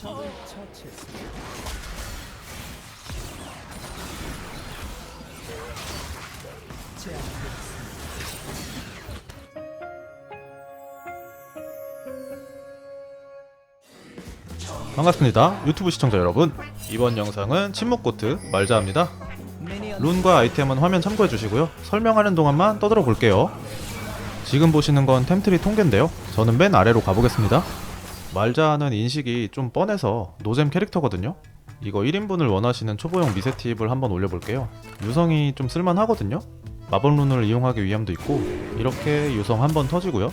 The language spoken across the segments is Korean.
처치했습니다. 제압되었습니다. 반갑습니다. 유튜브 시청자 여러분. 이번 영상은 침묵고트 말자입니다. 미니언 룬과 아이템은 화면 참고해 주시고요. 설명하는 동안만 떠들어 볼게요. 지금 보시는 건 템트리 통계인데요. 저는 맨 아래로 가보겠습니다. 말자는 인식이 좀 뻔해서 노잼 캐릭터거든요. 이거 1인분을 원하시는 초보용 미세 팁을 한번 올려볼게요. 유성이 좀 쓸만하거든요. 마법 룬을 이용하기 위함도 있고 이렇게 유성 한 번 터지고요.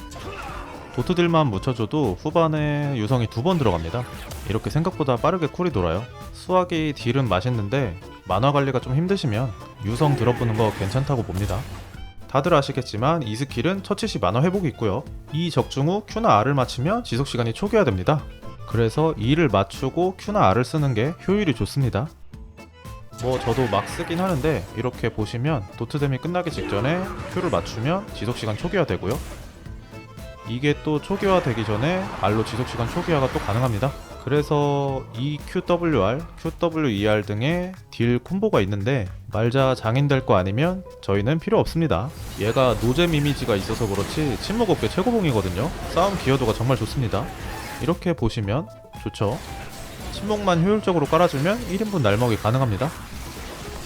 도트들만 묻혀줘도 후반에 유성이 두 번 들어갑니다. 이렇게 생각보다 빠르게 쿨이 돌아요. 수학이 딜은 맛있는데 만화 관리가 좀 힘드시면 유성 들어보는 거 괜찮다고 봅니다. 다들 아시겠지만 이 스킬은 처치 시 만화 회복이 있고요. 이 적중 후 Q나 R을 맞추면 지속 시간이 초기화됩니다. 그래서 E를 맞추고 Q나 R을 쓰는 게 효율이 좋습니다. 뭐 저도 막 쓰긴 하는데 이렇게 보시면 도트뎀이 끝나기 직전에 Q를 맞추면 지속 시간 초기화되고요. 이게 또 초기화 되기 전에 R로 지속시간 초기화가 또 가능합니다. 그래서 이 QWR, QWER 등의 딜 콤보가 있는데 말자 장인 될 거 아니면 저희는 필요 없습니다. 얘가 노잼 이미지가 있어서 그렇지 침묵업계 최고봉이거든요. 싸움 기여도가 정말 좋습니다. 이렇게 보시면 좋죠. 침묵만 효율적으로 깔아주면 1인분 날먹이 가능합니다.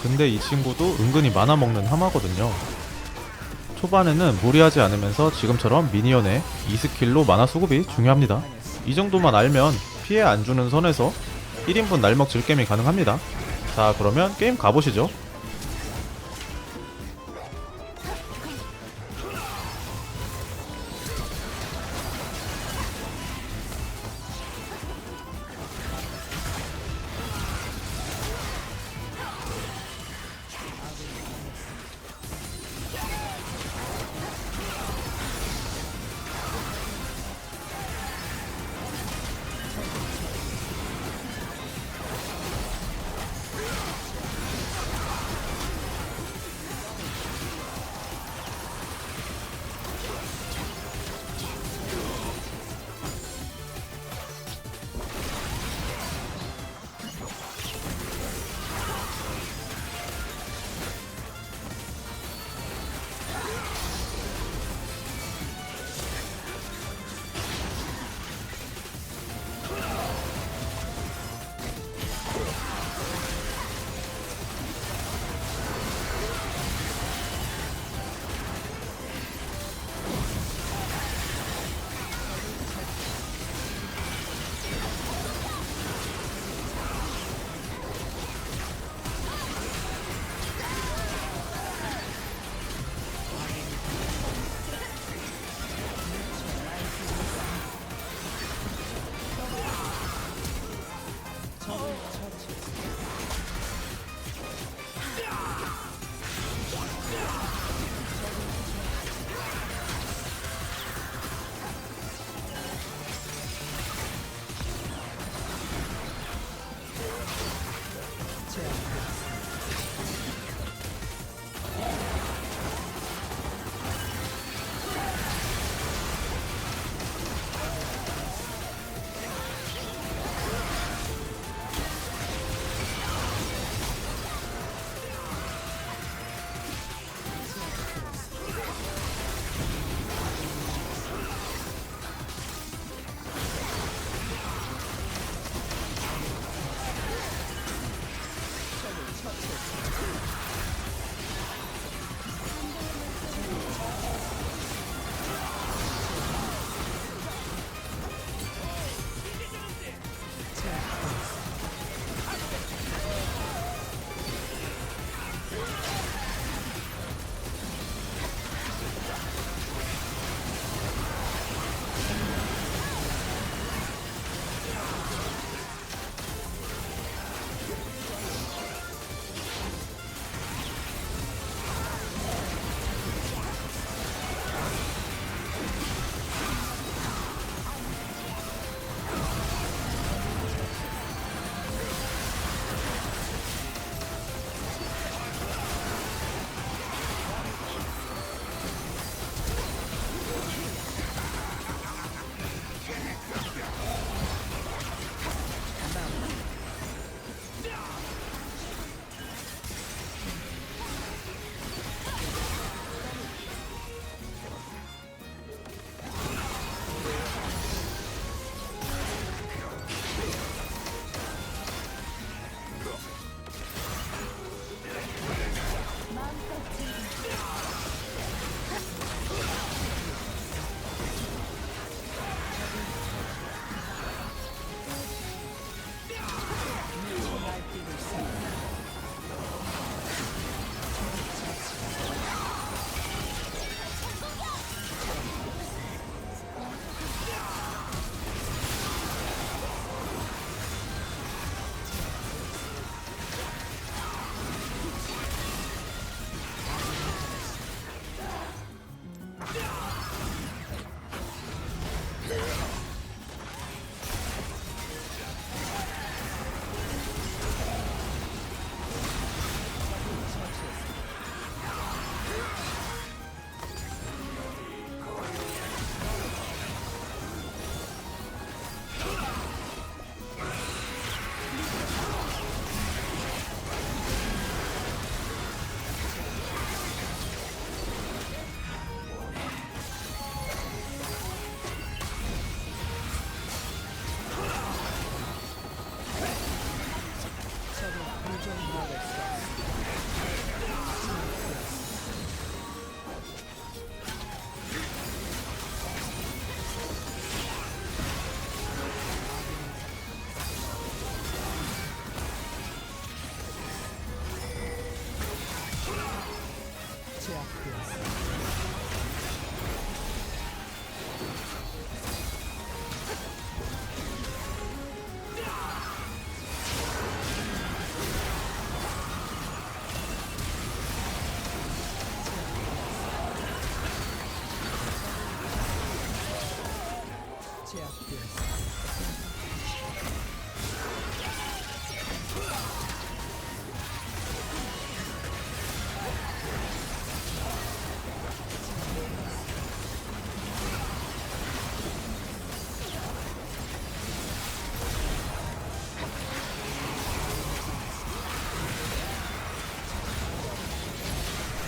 근데 이 친구도 은근히 많아 먹는 하마거든요. 초반에는 무리하지 않으면서 지금처럼 미니언의 2스킬로 만화 수급이 중요합니다. 이 정도만 알면 피해 안 주는 선에서 1인분 날먹 질겜이 가능합니다. 자 그러면 게임 가보시죠.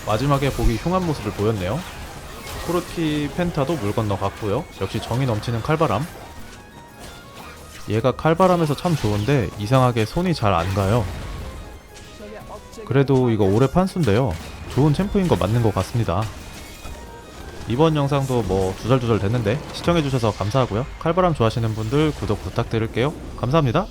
마지막에 보기 흉한 모습을 보였네요. 코르키 펜타도 물 건너 갔고요. 역시 정이 넘치는 칼바람. 얘가 칼바람에서 참 좋은데 이상하게 손이 잘 안 가요. 그래도 이거 올해 판수인데요. 좋은 챔프인 거 맞는 것 같습니다. 이번 영상도 뭐 주절주절 됐는데 시청해주셔서 감사하고요. 칼바람 좋아하시는 분들 구독 부탁드릴게요. 감사합니다.